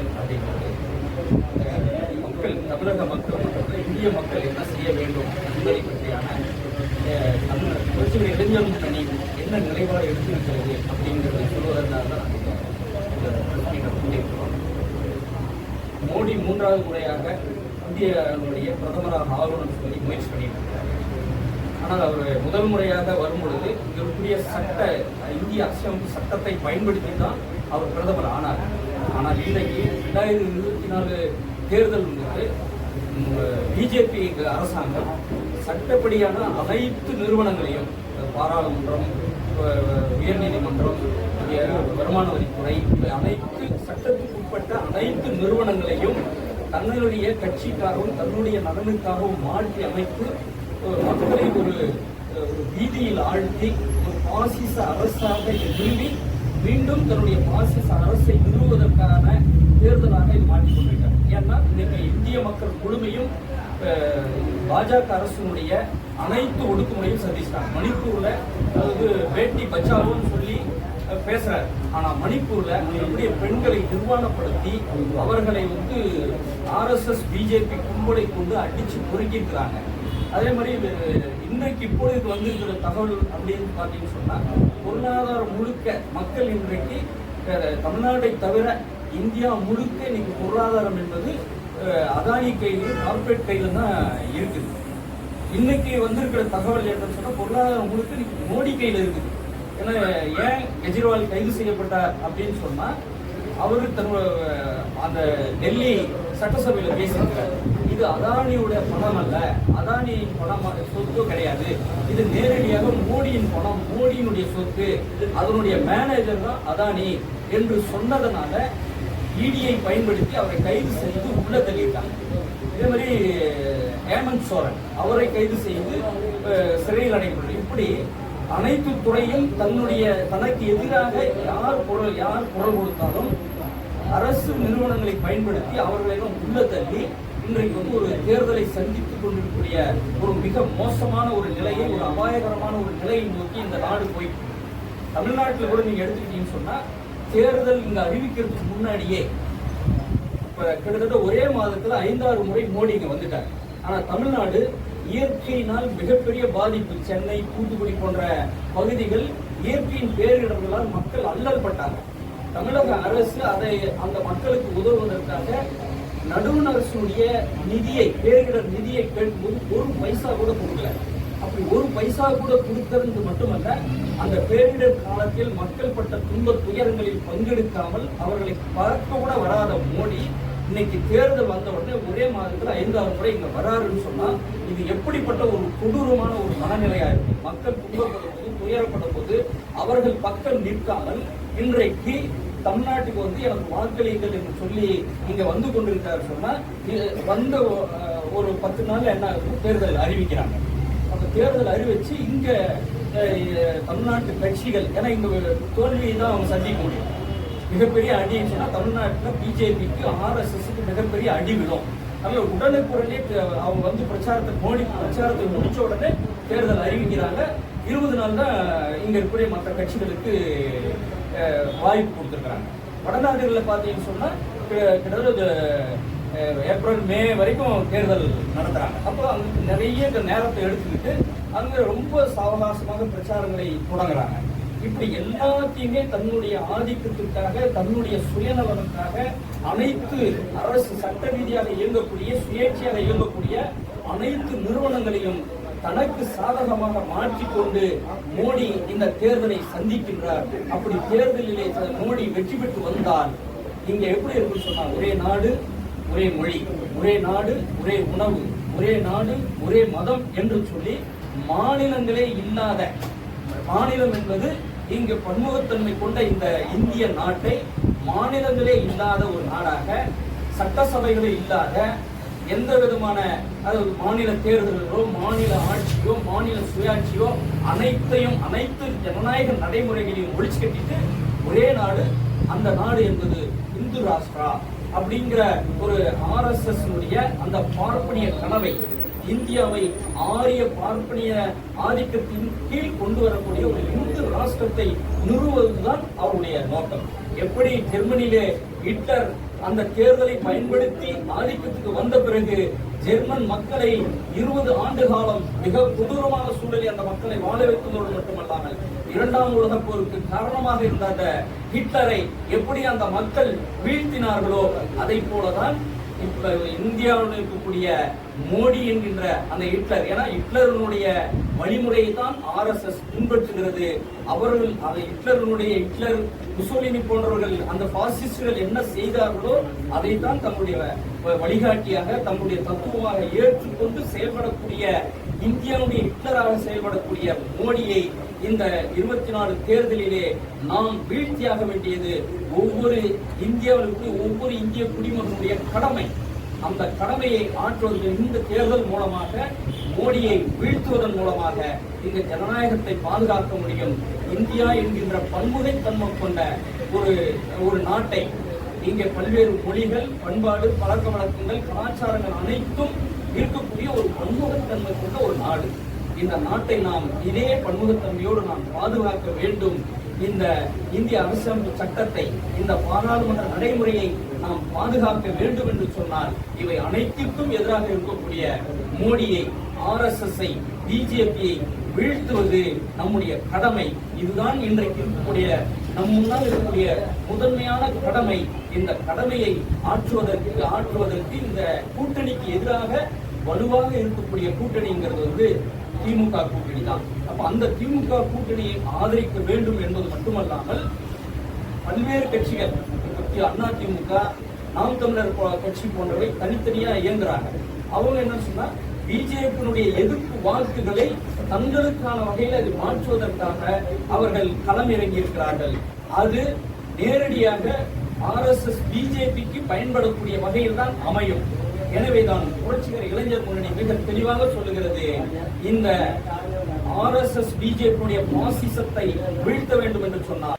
தேர்தல் அப்படிங்கிறது. மக்கள் தமிழக மக்கள் மட்டுமல்ல இந்திய மக்கள் என்ன செய்ய வேண்டும் என்பதை பற்றியான அஹ், தமிழ் புரட்சிகர இளைஞர் முன்னணி என்ன நிலைப்பாடு எடுத்திருக்கிறது அப்படிங்கிறத சொல்வதற்காக தான் கொண்டிருக்கிறோம். மோடி மூன்றாவது முறையாக இந்தியாவுடைய பிரதமராக ஆளுநர் சொல்லி முயற்சி பண்ணிட்டு இருக்காரு ஆனால் அவர் முதல் முறையாக வரும் பொழுது இருக்கக்கூடிய சட்ட இந்திய அரசியலமைப்பு சட்டத்தை பயன்படுத்தி தான் அவர் பிரதமர் ஆனார். ஆனால் இன்றைக்கு ரெண்டாயிரத்தி இருபத்தி நாலு தேர்தல் வந்து பிஜேபி அரசாங்கம் சட்டப்படியான அனைத்து நிறுவனங்களையும் பாராளுமன்றம் உயர்நீதிமன்றம் வருமான வரித்துறை இவை அனைத்து சட்டத்துக்குட்பட்ட அனைத்து நிறுவனங்களையும் தன்னுடைய கட்சிக்காகவும் தன்னுடைய நலனுக்காகவும் மாற்றி அமைத்து மக்களை ஒரு ஒரு வீதியில் ஆழ்த்தி ஒரு பாசிச அரசாக நிறுவி மீண்டும் தன்னுடைய பாசிச அரசை நிறுவுவதற்கான தேர்தலாக இது மாற்றிக் கொண்டிருக்காங்க ஏன்னா இன்னைக்கு இந்திய மக்கள் முழுமையும் பாஜக அரசினுடைய அனைத்து ஒடுக்குமுறையும் சந்திச்சிட்டாங்க. மணிப்பூர்ல அதாவது பேட்டி பச்சாவோன்னு சொல்லி பேசுறாரு. ஆனா மணிப்பூர்ல நம்முடைய பெண்களை நிர்வாணப்படுத்தி அவர்களை வந்து ஆர்எஸ்எஸ் பிஜேபி கும்பலை கொண்டு அடிச்சு பொறுக்கியிருக்கிறாங்க. அதே மாதிரி இது இன்றைக்கு இப்பொழுது வந்திருக்கிற தகவல் அப்படின்னு பார்த்தீங்கன்னு சொன்னால் பொருளாதாரம் முழுக்க மக்கள் இன்றைக்கு தமிழ்நாட்டை தவிர இந்தியா முழுக்க இன்னைக்கு பொருளாதாரம் என்பது அதானி கையில் கார்பரேட் கையில் தான் இருக்குது. இன்னைக்கு வந்திருக்கிற தகவல் என்னன்னு சொன்னால் பொருளாதாரம் முழுக்க இன்னைக்கு மோடி கையில் இருக்குது. ஏன்னா ஏன் கெஜ்ரிவால் கைது செய்யப்பட்டார் அப்படின்னு சொன்னால் அவர் தன்னோட அந்த டெல்லி சட்டசபையில் பேசியிருக்கிறார். இது அதானியுடைய பணம் அல்ல. அதானியின் பணம் சொத்து கிடையாது. இது நேரடியாக மோடியின் பணம் மோடியினுடைய சொத்து. அதனுடைய மேனேஜர் தான் அதானி என்று சொன்னதனால இடியை பயன்படுத்தி அவரை கைது செய்து உள்ள தள்ளியிருக்காங்க இதே மாதிரி ஹேமந்த் சோரன் அவரை கைது செய்து சிறையில் அடைக்கப்பட்டார் இப்படி அனைத்து துறையும் தன்னுடைய தனக்கு எதிராக யார் குரல் யார் குரல் கொடுத்தாலும் அரசு நிறுவனங்களை பயன்படுத்தி அவர்களிடம் உள்ள தள்ளி இன்றைக்கு வந்து ஒரு தேர்தலை சந்தித்துக் கொண்டிருக்கக்கூடிய ஒரு மிக மோசமான ஒரு நிலையை ஒரு அபாயகரமான ஒரு நிலையை நோக்கி இந்த நாடு போயிட்டு தமிழ்நாட்டில் கூட நீங்க எடுத்துக்கிட்டீங்கன்னு சொன்னா தேர்தல் இங்க அறிவிக்கிறதுக்கு முன்னாடியே இப்ப கிட்டத்தட்ட ஒரே மாதத்துல ஐந்தாறு முறை மோடி இங்க வந்துட்டாங்க ஆனா தமிழ்நாடு இயற்கையினால் மிகப்பெரிய பாதிப்பு சென்னை தூத்துக்குடி போன்ற பகுதிகள் இயற்கையின் பேரிடர்களால் மக்கள் அல்லல் பட்டாங்க தமிழக அரசு அதை அந்த மக்களுக்கு உதவுவதற்காக நடுவண் அரசுடைய நிதியை பேரிடர் நிதியை கேட்கும்போது ஒரு பைசா கூட கொடுக்கல. அப்படி ஒரு பைசா கூட கொடுத்தது மட்டுமல்ல அந்த பேரிடர் காலத்தில் மக்கள் பட்ட துன்ப துயரங்களில் பங்கெடுக்காமல் அவர்களை பார்க்க கூட வராத மோடி இன்னைக்கு தேர்தல் வந்த உடனே ஒரே மாதத்துல ஐந்தாவது முறை இங்க வராருன்னு சொன்னா இது எப்படிப்பட்ட ஒரு கொடூரமான ஒரு மனநிலையா இருக்கு. மக்கள் துன்பப்படும் போது துயரப்படும் போது அவர்கள் பக்கம் நிற்காமல் இன்றைக்கு தமிழ்நாட்டுக்கு வந்து எனக்கு வாக்களியுங்கள் என்று சொல்லி இங்க வந்து கொண்டிருக்காரு சொன்னா வந்த ஒரு பத்து நாள் என்ன ஆகுது தேர்தல் அறிவிக்கிறாங்க. அந்த தேர்தல் அறிவிச்சு இங்க தமிழ்நாட்டு கட்சிகள் ஏன்னா இங்க தோல்வியை தான் அவங்க சந்திக்க முடியும் மிகப்பெரிய அடின்னு தமிழ்நாட்டில் பிஜேபிக்கு ஆர்எஸ்எஸ்க்கு மிகப்பெரிய அடி விழும். அதனால உடனுக்குடனே அவங்க வந்து பிரச்சாரத்தை மோடி பிரச்சாரத்தை முடிச்ச உடனே தேர்தல் அறிவிக்கிறாங்க. இருபது நாள் தான் இங்க இருக்கக்கூடிய மற்ற கட்சிகளுக்கு வாய்ப்பு கொடுத்துருக்காங்க வடநாடுகளில் பார்த்தீங்கன்னு சொன்னால் கிட்டத்தட்ட ஏப்ரல் மே வரைக்கும் தேர்தல் நடத்துகிறாங்க அப்போ அங்கே நிறைய நேரத்தை எடுத்துக்கிட்டு அங்கே ரொம்ப சாவகாசமாக பிரச்சாரங்களை தொடங்குறாங்க. இப்படி எல்லாத்தையுமே தன்னுடைய ஆதிக்கத்திற்காக தன்னுடைய சுயநலனுக்காக அனைத்து அரசு சட்ட ரீதியாக இயங்கக்கூடிய சுயேட்சையாக இயங்கக்கூடிய அனைத்து நிறுவனங்களையும் தனக்கு சாதகமாக மாற்றிக்கொண்டு மோடி இந்த தேர்தலை சந்திக்கின்றார். அப்படி தேர்தலிலே மோடி வெற்றி பெற்று வந்தால் இங்க எப்படி இருக்குன்னு சொன்னா ஒரே நாடு ஒரே மொழி ஒரே நாடு ஒரே உணவு ஒரே நாடு ஒரே மதம் என்று சொல்லி மாநிலங்களே இல்லாத மாநிலம் என்பது இங்கு பன்முகத்தன்மை கொண்ட இந்த இந்திய நாட்டை மாநிலங்களே இல்லாத ஒரு நாடாக சட்டசபைகளே இல்லாத எந்த விதமான அதாவது மாநில தேர்தல்களோ மாநில ஆட்சியோ மாநில சுயாட்சியோ அனைத்தையும் அனைத்து ஜனநாயக நடைமுறைகளையும் ஒழிச்சு கட்டிட்டு ஒரே நாடு அந்த நாடு என்பது இந்து ராஷ்டிரா அப்படிங்கிற ஒரு ஆர்எஸ்எஸ் அந்த பார்ப்பனிய கனவை இந்தியாவை ஆரிய பார்ப்பனிய ஆதிக்கத்தின் கீழ் கொண்டு வரக்கூடிய ஒரு இந்து ராஷ்டிரத்தை நிறுவுவதுதான் அவருடைய நோக்கம். எப்படி ஜெர்மனியிலே ஹிட்லர் அந்த தேர்தலை பயன்படுத்தி ஆதிக்கத்துக்கு வந்த பிறகு ஜெர்மன் மக்களை இருபது ஆண்டு காலம் மிக கொடூரமான சூழலில் அந்த மக்களை வாழ வைத்ததோடு மட்டுமல்லாமல் இரண்டாம் உலக போருக்கு காரணமாக இருந்த அந்த ஹிட்லரை எப்படி அந்த மக்கள் வீழ்த்தினார்களோ அதை போலதான் இப்ப இந்தியாவில் இருக்கக்கூடிய மோடி என்கின்ற அந்த ஹிட்லர் ஏன்னா ஹிட்லருடைய வழிமுறையை தான் ஆர்எஸ்எஸ் பின்பற்றுகிறது. அவர்கள் அந்த ஹிட்லருடைய ஹிட்லர் முசோலினி போன்றவர்கள் அந்த பாசிஸ்டுகள் என்ன செய்தார்களோ அதை தான் தம்முடைய வழிகாட்டியாக தம்முடைய தத்துவமாக ஏற்றுக்கொண்டு செயல்படக்கூடிய இந்தியாவுடைய ஹிட்லராக செயல்படக்கூடிய மோடியை இந்த இருபத்தி நாலு தேர்தலிலே நாம் வீழ்த்தியாக வேண்டியது ஒவ்வொரு இந்தியாவிற்கு ஒவ்வொரு இந்திய குடிமகனுடைய கடமை. அந்த கடமையை ஆற்றுவதற்கு இந்த தேர்தல் மூலமாக மோடியை வீழ்த்துவதன் மூலமாக இந்த ஜனநாயகத்தை பாதுகாக்க முடியும். இந்தியா என்கின்ற பன்முகைத்தன்மை கொண்ட ஒரு ஒரு நாட்டை இங்கே பல்வேறு மொழிகள் பண்பாடு பழக்க வழக்கங்கள் கலாச்சாரங்கள் அனைத்தும் இருக்கக்கூடிய ஒரு பன்முகத்தன்மை கொண்ட ஒரு நாடு. இந்த நாட்டை நாம் இதே பன்முகத்தன்மையோடு நாம் பாதுகாக்க வேண்டும் இந்த இந்திய அரசியலமைப்பு சட்டத்தை இந்த பாராளுமன்ற நடைமுறையை நாம் பாதுகாக்க வேண்டும் என்று சொன்னால் இவை அனைத்திற்கும் எதிராக இருக்கக்கூடிய மோடியை ஆர்எஸ்எஸ் ஐ பிஜேபியை வீழ்த்துவது நம்முடைய கடமை. இதுதான் இன்றைக்கு இருக்கக்கூடிய நம் முன்னால் இருக்கக்கூடிய முதன்மையான கடமை. இந்த கடமையை ஆற்றுவதற்கு ஆற்றுவதற்கு இந்த கூட்டணிக்கு எதிராக வலுவாக இருக்கக்கூடிய கூட்டணிங்கிறது வந்து திமுக கூட்டணி தான். அப்ப அந்த திமுக கூட்டணியை ஆதரிக்க வேண்டும் என்பது மட்டுமல்லாமல் பல்வேறு கட்சிகள் அண்ணா திமுக நாம் தமிழர் கட்சி போன்றவை தனித்தனியா இயங்குறாங்க. அவங்க என்ன சொன்னா பிஜேபியினுடைய எதிர்ப்பு வாக்குகளை தங்களுக்கான வகையில் அது மாற்றுவதற்காக அவர்கள் களம் இறங்கி இருக்கிறார்கள் அது நேரடியாக ஆர்எஸ்எஸ் பிஜேபிக்கு பயன்படக்கூடிய வகையில் தான் அமையும். எனவேதான் புரட்சிகர இளைஞர் முன்னணி மிக தெளிவாக சொல்லுகிறது. இந்த ஆர்எஸ்எஸ் பிஜேபியுடைய பாசிசத்தை வீழ்த்த வேண்டும் என்று சொன்னார்.